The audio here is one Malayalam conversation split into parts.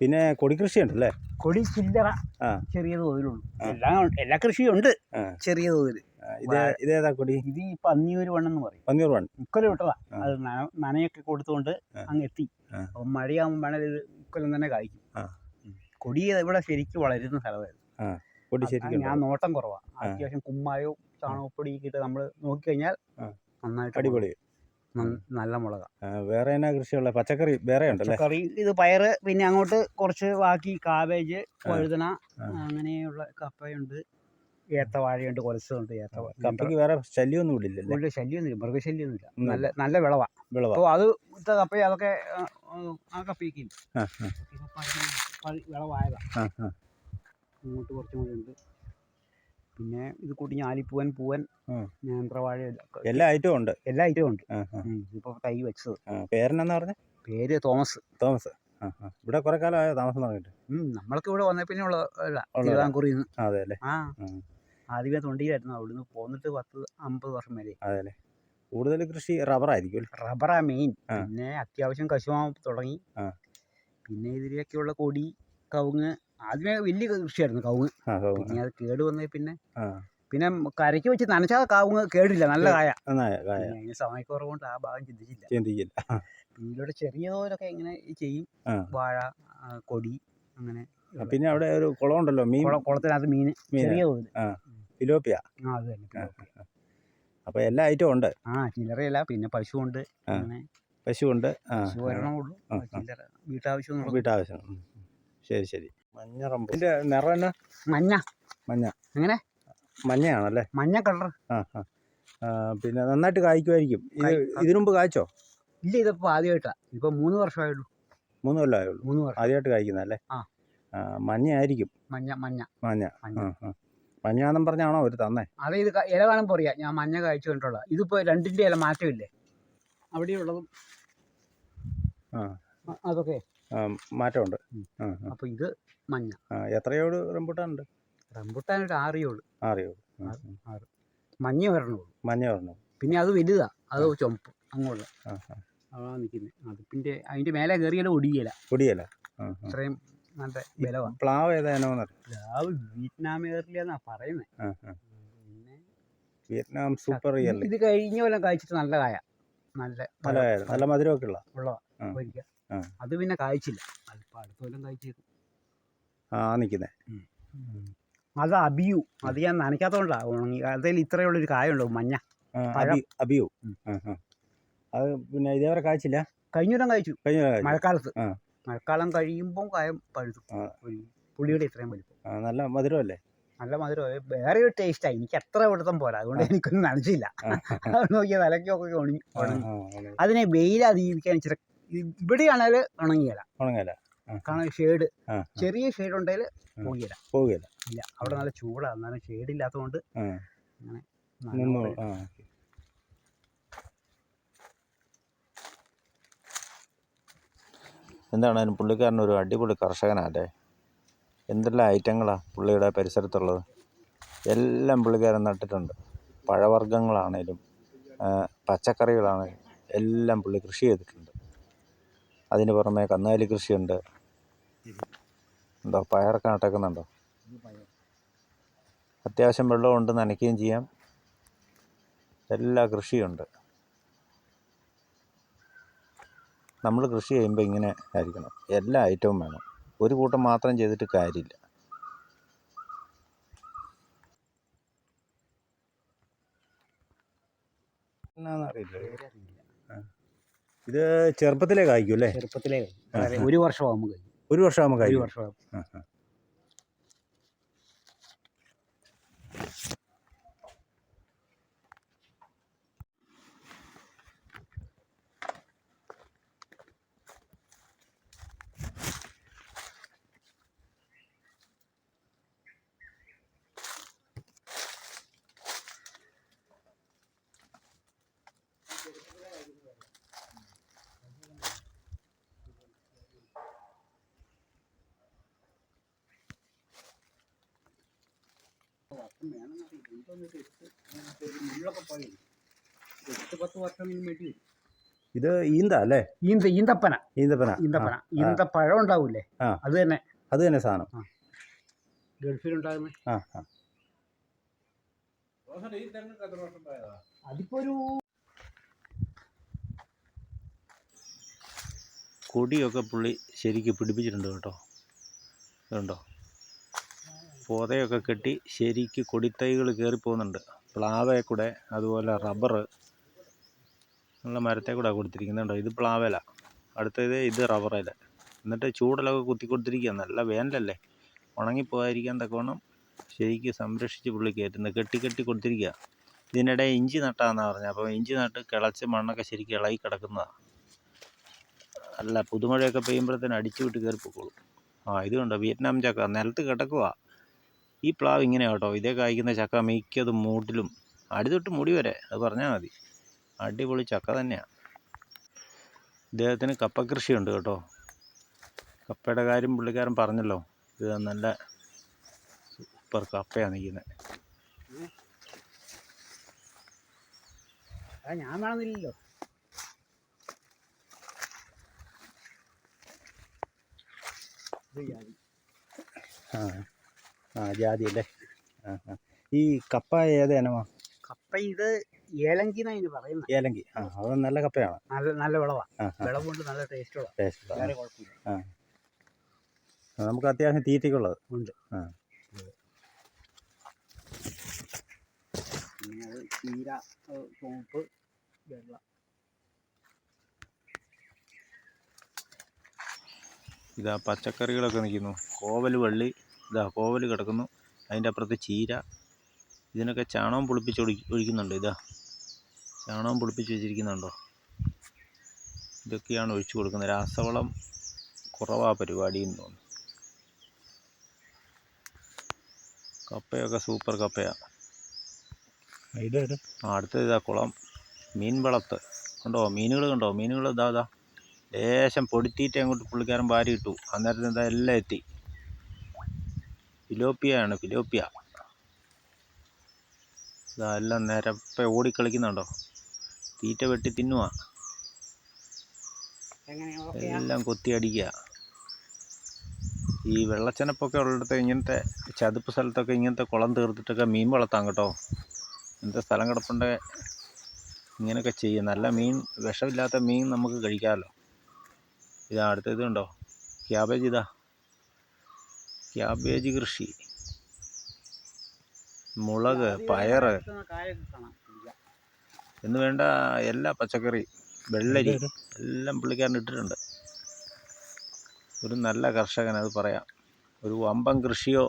പിന്നെ കൊടി കൃഷിയുണ്ട് ഉണ്ടല്ലേ കൊടി ചില്ലറ. ചെറിയ തോതിലുള്ളൂ. എല്ലാം എല്ലാ കൃഷിയും ഉണ്ട്. ചെറിയ തോതിൽ. ഇത് ഇതേതാ കൊടി? ഇത് ഈ പന്നിയൂര് വണ്ണെന്ന് പറയും. പന്നിയൂർ വൺ ഇക്കൊല്ലം വിട്ടതാ. ആ. അത് നന- നനയൊക്കെ കൊടുത്തുകൊണ്ട്. അങ്ങ് എത്തി മഴയാകുമ്പോൾ വേണേൽ ഇത് ഇക്കൊല്ലം തന്നെ കായ്ക്കും. കൊടി ഇവിടെ ശരിക്കും വളരുന്ന സ്ഥലമായിരുന്നു. കൊടി ശരിക്കും ഞാൻ നോട്ടം കുറവാണ്. അത്യാവശ്യം കുമ്മായവും ചാണകപ്പൊടി ഇട്ട് നമ്മൾ നോക്കിക്കഴിഞ്ഞാൽ കഴിഞ്ഞാൽ നന്നായിട്ട് അടിപൊളി. നല്ല മുളക. വേറെ എന്നാ കൃഷിയുള്ള? പച്ചക്കറി വേറെ ഉണ്ടല്ലേ? പച്ചക്കറി ഇത് പയറ് പിന്നെ അങ്ങോട്ട് കുറച്ച് ബാക്കി കാബേജ് വഴുതന. അങ്ങനെയുള്ള കപ്പയുണ്ട് ഏത്തവാഴയുണ്ട് കൊലസുണ്ട് ഏത്തവാഴ കപ്പയ്ക്ക് വേറെ ശല്യമൊന്നും ഇല്ലല്ലേ ശല്യമൊന്നുമില്ല മൃഗശല്യമൊന്നുമില്ല ഇല്ല നല്ല നല്ല വിളവാ. വിളവാ. അപ്പോൾ അത് ഇത്ത കപ്പ അതൊക്കെ ആ, കപ്പയൊക്കെ വിളവായതാ. ഇങ്ങോട്ട് കുറച്ചും കൂടി ഉണ്ട്. പിന്നെ ഇത് കൂട്ടി ഞാലിപ്പൂവൻ പൂവൻ. നേന്ത്രവാഴ എല്ലാ ഐറ്റവും ഉണ്ട്. എല്ലാ ഐറ്റവും ഉണ്ട്. ഇപ്പൊ തൈ വെച്ചത്. പേരെന്നാ പറഞ്ഞ? പേര് തോമസ്. തോമസ്. ഇവിടെ കുറെ കാലമായോ താമസം തുടങ്ങിയിട്ട്? ഉം, നമ്മൾക്ക് ഇവിടെ വന്ന പിന്നെ ഉള്ള. തിരുവിതാംകൂറിൽ നിന്ന്. അതെ അല്ലേ? ആ. ആദ്യമേ തൊണ്ടിയിലായിരുന്നു. അവിടുന്ന് പോന്നിട്ട് പത്ത് അമ്പത് വർഷം വരെ. അതെ കൂടുതൽ കൃഷി റബ്ബറായിരിക്കും ആയിരിക്കും റബ്ബറാ മെയിൻ പിന്നെ അത്യാവശ്യം കശുമാവ് തുടങ്ങി. പിന്നെ ഇതിലേക്കുള്ള കൊടി കവുങ്ങ് ആദ്യമേ വലിയ കൃഷിയായിരുന്നു കവുങ്ങ്. പിന്നെ അത് കേട് വന്നേ പിന്നെ പിന്നെ കരയ്ക്ക് വെച്ച് നനച്ചാൽ കാവുങ്ങ് കേടില്ല നല്ല കായ. അതിന് സമയക്കുറവുകൊണ്ട് ആ ഭാഗം ചിന്തിച്ചില്ല. ചിന്തിക്കില്ല. ഇതിലൂടെ ചെറിയ തോതിലൊക്കെ ഇങ്ങനെ ചെയ്യും. വാഴ കൊടി അങ്ങനെ പിന്നെ അവിടെ ഒരു കുളം ഉണ്ടല്ലോ മീൻ. കുള- കുളത്തിനകത്ത് മീൻ. ചെറിയ തോതിൽ ഫിലോപ്പിയ. ആ അത് തന്നെ ആ, ആ. അപ്പൊ എല്ലാ ഐറ്റവും ഉണ്ട്. ആ ചില്ലറയല്ല പിന്നെ പശു ഉണ്ട് അങ്ങനെ പശു ഉണ്ട് വീട്ടാവശ്യം. വീട്ടാവശ്യം. ശരി ശരി. മഞ്ഞ റംബു. ഇതിന്റെ നിറം എന്നാ? മഞ്ഞ. മഞ്ഞ. എങ്ങനെ? മഞ്ഞയാണല്ലേ? മഞ്ഞ കളർ ആ ആ. ആ, പിന്നെ നന്നായിട്ട് കായ്ക്കുമായിരിക്കും. ഇത് കായ്- ഇതിനു മുമ്പ് കായ്ച്ചോ? ഇല്ല ഇതിപ്പോ ആദ്യമായിട്ടാ. ഇപ്പൊ മൂന്ന് വർഷമായുള്ളൂ. മൂന്ന് കൊല്ലമായുള്ളൂ മൂന്ന് വർഷം. ആദ്യമായിട്ട് കായ്ക്കുന്നതല്ലേ? ആ. ആ, മഞ്ഞയായിരിക്കും. മഞ്ഞ മഞ്ഞ. മഞ്ഞ. മഞ്ഞ. ആ ആ. മഞ്ഞാന്നും പറഞ്ഞാണോ ഒരു തന്നേ? അതെ ഇത് ക- ഇല കാണുമ്പോൾ അറിയാം ഞാൻ മഞ്ഞ കഴിച്ചു കണ്ടുള്ള ഇതിപ്പോ രണ്ടിന്റെ ഇല മാറ്റമില്ലേ? അവിടെയുള്ളതും. ആ. അ- അതൊക്കെ. മാറ്റമുണ്ട്. ഉം. ആ ആ. അപ്പൊ ഇത് മഞ്ഞ. എത്രയോട് ഉണ്ട് റംബുട്ടാൻ ഒരു ആറിയോട് ആറിയോ മഞ്ഞ വരണോളൂ മഞ്ഞ വരണോ പിന്നെ അത് വലുതാ. അത് ചുമപ്പ് അങ്ങോട്ട്. അതാ നിൽക്കുന്നത്. അത് പിന്നെ അതിന്റെ മേലെ കയറിയാലും ഒടിയല. ഒടിയല. ഇത്രയും നല്ല ബലവാ. പ്ലാവ് ഏതാണോ പ്ലാവ് വിയറ്റ്നാം ഏറിലെന്നാ പറയുന്നത് വിയറ്റ്നാം സൂപ്പർ ഇത് കഴിഞ്ഞ കൊല്ലം കഴിച്ചിട്ട് നല്ല കായ. നല്ല നല്ല നല്ല മധുരമൊക്കെ ഉള്ള. ഉള്ളതാ. അത് പിന്നെ കായ്ച്ചില്ല. അല്പം അടുത്ത കൊല്ലം ആ നിൽക്കുന്നേ അത് അബിയു. അത് ഞാൻ നനയ്ക്കാത്തോണ്ടാ ഉണങ്ങി. അതിൽ ഇത്രയേ ഉള്ളൊരു ഉണ്ടാവും മഞ്ഞ അബിയു. അത് പിന്നെ ഇതേവരെ കായ്ച്ചില്ല? കഴിഞ്ഞൂരം കഴിച്ചു കായ്ച്ചു. മഴക്കാലത്ത്. മഴക്കാലം കഴിയുമ്പോൾ കായം പഴുത്തു. പുളിയുടെ ഇത്രയും വലിപ്പം. നല്ല മധുരമല്ലേ? നല്ല മധുരം. വേറെ ഒരു ടേസ്റ്റാണ് എനിക്ക് അത്ര പിടുത്തം പോരാ. അതുകൊണ്ട് എനിക്കൊന്നും നനച്ചില്ല. നോക്കിയ വിലക്കൊക്കെ ഉണങ്ങി. ഉണങ്ങി. അതിനെ വെയിൽ അതിജീവിക്കാൻ ഇച്ചിരി ഇവിടെയാണെങ്കിൽ ഉണങ്ങിയല ഉണങ്ങല ആ, കാരണം ഷെയ്ഡ് ആ, ചെറിയ ഷേഡ് ഉണ്ടെങ്കിൽ പോകില്ല. പോകില്ല. ഇല്ല അവിടെ നല്ല ചൂടാ. എന്നാലും ഷെയ്ഡ് ഇല്ലാത്തതുകൊണ്ട് എന്താണേലും പുള്ളിക്കാരൻ ഒരു അടിപൊളി കർഷകനല്ലേ? എന്തെല്ലാം ഐറ്റങ്ങളാണ് പുള്ളിയുടെ പരിസരത്തുള്ളത്? എല്ലാം പുള്ളിക്കാരൻ നട്ടിട്ടുണ്ട്. പഴവർഗങ്ങളാണേലും പച്ചക്കറികളാണേലും എല്ലാം പുള്ളി കൃഷി ചെയ്തിട്ടുണ്ട്. അതിന് പുറമെ കന്നുകാലി കൃഷിയുണ്ട്. എന്തോ പയറൊക്കെ നട്ടേക്കുന്നുണ്ടോ? അത്യാവശ്യം വെള്ളമുണ്ട് നനയ്ക്കുകയും ചെയ്യാം. എല്ലാ കൃഷിയുണ്ട്. നമ്മൾ കൃഷി ചെയ്യുമ്പോൾ ഇങ്ങനെ ആയിരിക്കണം. എല്ലാ ഐറ്റവും വേണം. ഒരു കൂട്ടം മാത്രം ചെയ്തിട്ട് കാര്യമില്ല. അറിയില്ല ഇത് ചെറുപ്പത്തിലേ കായ്ക്കും. അല്ലേ ചെറുപ്പത്തിലേ. ഒരു വർഷമാകുമ്പോൾ ഒരു വർഷമാകുമ്പോൾ ഒരു കായ്ക്കും. വർഷമാകും ആ, ആ. മുള്ളൊക്കെ പോയി എട്ട് പത്ത് വർഷം ഇനി വേണ്ടി വരും ഇത് ഈന്ത അല്ലേ? ഈന്ത ഈന്തപ്പന. ഈന്തപ്പന. ഈന്തപ്പന. ഈന്ത ഈന്തപ്പഴം ഉണ്ടാവൂലേ ആ. അത് തന്നെ. അത് തന്നെ സാധനം. ഗൾഫിലുണ്ടാകുന്ന ആ ആ. അതിപ്പോ ഒരു കൊടിയൊക്കെ പുള്ളി ശരിക്ക് പിടിപ്പിച്ചിട്ടുണ്ട് കേട്ടോ. ഇതുണ്ടോ? പോതയൊക്കെ കെട്ടി ശരിക്ക് കൊടിത്തൈകൾ കയറി പോകുന്നുണ്ട് പ്ലാവയെ കൂടെ അതുപോലെ റബ്ബർ ഉള്ള മരത്തെ കൂടെ കൊടുത്തിരിക്കുന്നുണ്ടോ ഇത് പ്ലാവേല. അടുത്തത് ഇത് റബ്ബറേല. എന്നിട്ട് ചൂടലൊക്കെ കുത്തി കൊടുത്തിരിക്കുക നല്ല വേനലല്ലേ? ഉണങ്ങിപ്പോകാതിരിക്കാൻ തക്കവണ്ണം ശരിക്ക് സംരക്ഷിച്ച് പുള്ളി കയറ്റുന്നത് കെട്ടി കെട്ടി കൊടുത്തിരിക്കുക ഇതിനിടെ ഇഞ്ചി നട്ടാന്നാണ് പറഞ്ഞത് അപ്പോൾ ഇഞ്ചി നട്ട് കിളച്ച് മണ്ണൊക്കെ ശരിക്കും ഇളകി കിടക്കുന്നതാണ് അല്ല പുതുമഴയൊക്കെ പെയ്യുമ്പോഴത്തേന് അടിച്ചു വിട്ട് കയറി ആ ഇത് കണ്ടോ? വിയറ്റ്നാം ചക്ക. നിലത്ത് കിടക്കുക ഈ പ്ലാവ് ഇങ്ങനെ കേട്ടോ ഇതേ കായ്ക്കുന്ന ചക്ക മിക്കതും മൂട്ടിലും അടി തൊട്ട് മുടി വരെ അത് പറഞ്ഞാൽ മതി. അടിപൊളി ചക്ക തന്നെയാണ് ഇദ്ദേഹത്തിന് കപ്പ കൃഷിയുണ്ട് കേട്ടോ. കപ്പയുടെ കാര്യം പുള്ളിക്കാരൻ പറഞ്ഞല്ലോ. ഇത് നല്ല സൂപ്പർ കപ്പയാണ് നിൽക്കുന്നത് ആ, ഞാൻ വേണമെന്നില്ലല്ലോ. ആ. ആ ജാതി അല്ലേ ആ ആ. ഈ കപ്പ ഏത് ഇനമാ? കപ്പ ഇത് ഏലങ്കി എന്നാണ് ഇത് പറയുന്നത് ഏലങ്കി. ആ അത് നല്ല കപ്പയാണ്. നല്ല നല്ല വിളവാ. വിളവ് കൊണ്ട് നല്ല ടേസ്റ്റുള്ള. ടേസ്റ്റ് വേറെ കുഴപ്പമില്ല. ആ, നമുക്ക് അത്യാവശ്യം തീറ്റയ്ക്കുള്ളത്. ഉണ്ട്. ആ. പിന്നെ അത് ചീര ചുവപ്പ് വെള്ള. ഇതാ പച്ചക്കറികളൊക്കെ നിൽക്കുന്നു. കോവൽ വള്ളി. ഇതാ കോവൽ കിടക്കുന്നു. അതിന്റെ അപ്പുറത്ത് ചീര. ഇതിനൊക്കെ ചാണകം പുളിപ്പിച്ച് ഒഴിക്കുന്നുണ്ട്. ഇതാ. ചാണകം പുളിപ്പിച്ച് വെച്ചിരിക്കുന്നുണ്ടോ? ഇതൊക്കെയാണ് ഒഴിച്ചു കൊടുക്കുന്നത്. രാസവളം കുറവാ പരിപാടി എന്ന് തോന്നുന്നു. കപ്പയൊക്കെ സൂപ്പർ കപ്പയാണ് ആ അടുത്തത് ഇതാ കുളം. മീൻ വളർത്ത് കണ്ടോ? മീനുകൾ കണ്ടോ? മീനുകൾ ഇതാ ഇതാ. ലേശം പൊടിത്തീറ്റ അങ്ങോട്ട് പുള്ളിക്കാരൻ വാരി ഇട്ടു. അന്നേരത്തിന് ഇതാ എല്ലാം എത്തി. ഫിലോപ്പിയാണ് ഫിലോപ്പിയ. ഇതെല്ലാം നിരപ്പ ഓടിക്കളിക്കുന്നുണ്ടോ തീറ്റ വെട്ടി തിന്നുക എല്ലാം കൊത്തി അടിക്കുക. ഈ വെള്ളച്ചനപ്പൊക്കെ ഉള്ളിടത്ത് ഇങ്ങനത്തെ ചതുപ്പ് സ്ഥലത്തൊക്കെ ഇങ്ങനത്തെ കുളം തീർത്തിട്ടൊക്കെ മീൻ വളർത്താം കേട്ടോ. ഇങ്ങനത്തെ സ്ഥലം കിടപ്പുണ്ട്. ഇങ്ങനെയൊക്കെ ചെയ്യും. നല്ല മീൻ വിഷമില്ലാത്ത മീൻ നമുക്ക് കഴിക്കാമല്ലോ. ഇതാ അടുത്ത ഇതുണ്ടോ? ക്യാബേജ് ഇതാ. ക്യാബേജ് കൃഷി. മുളക് കാണാം. എന്ന് വേണ്ട എല്ലാ പച്ചക്കറി വെള്ളരി എല്ലാം പുള്ളിക്കാരൻ ഇട്ടിട്ടുണ്ട്. ഒരു നല്ല കർഷകൻ അത് പറയാം. ഒരു വമ്പം കൃഷിയോ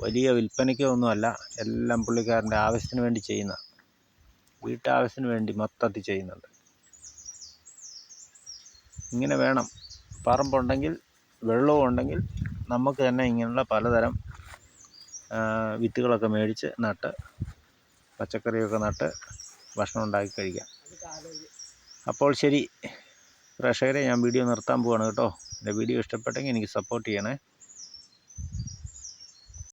വലിയ വിൽപ്പനയ്ക്കോ ഒന്നുമല്ല. എല്ലാം പുള്ളിക്കാരന്റെ ആവശ്യത്തിന് വേണ്ടി ചെയ്യുന്ന വീട്ടാവശ്യത്തിന് വേണ്ടി മൊത്തത്തിൽ ചെയ്യുന്നുണ്ട്. ഇങ്ങനെ വേണം. പറമ്പുണ്ടെങ്കിൽ വെള്ളവും ഉണ്ടെങ്കിൽ നമുക്ക് തന്നെ ഇങ്ങനെയുള്ള പലതരം വിത്തുകളൊക്കെ മേടിച്ച് നട്ട് പച്ചക്കറിയൊക്കെ നട്ട് ഭക്ഷണം ഉണ്ടാക്കി കഴിക്കാം. അപ്പോൾ ശരി പ്രേക്ഷകരെ ഞാൻ വീഡിയോ നിർത്താൻ പോവാണ് കേട്ടോ. എന്റെ വീഡിയോ ഇഷ്ടപ്പെട്ടെങ്കിൽ എനിക്ക് സപ്പോർട്ട് ചെയ്യണേ.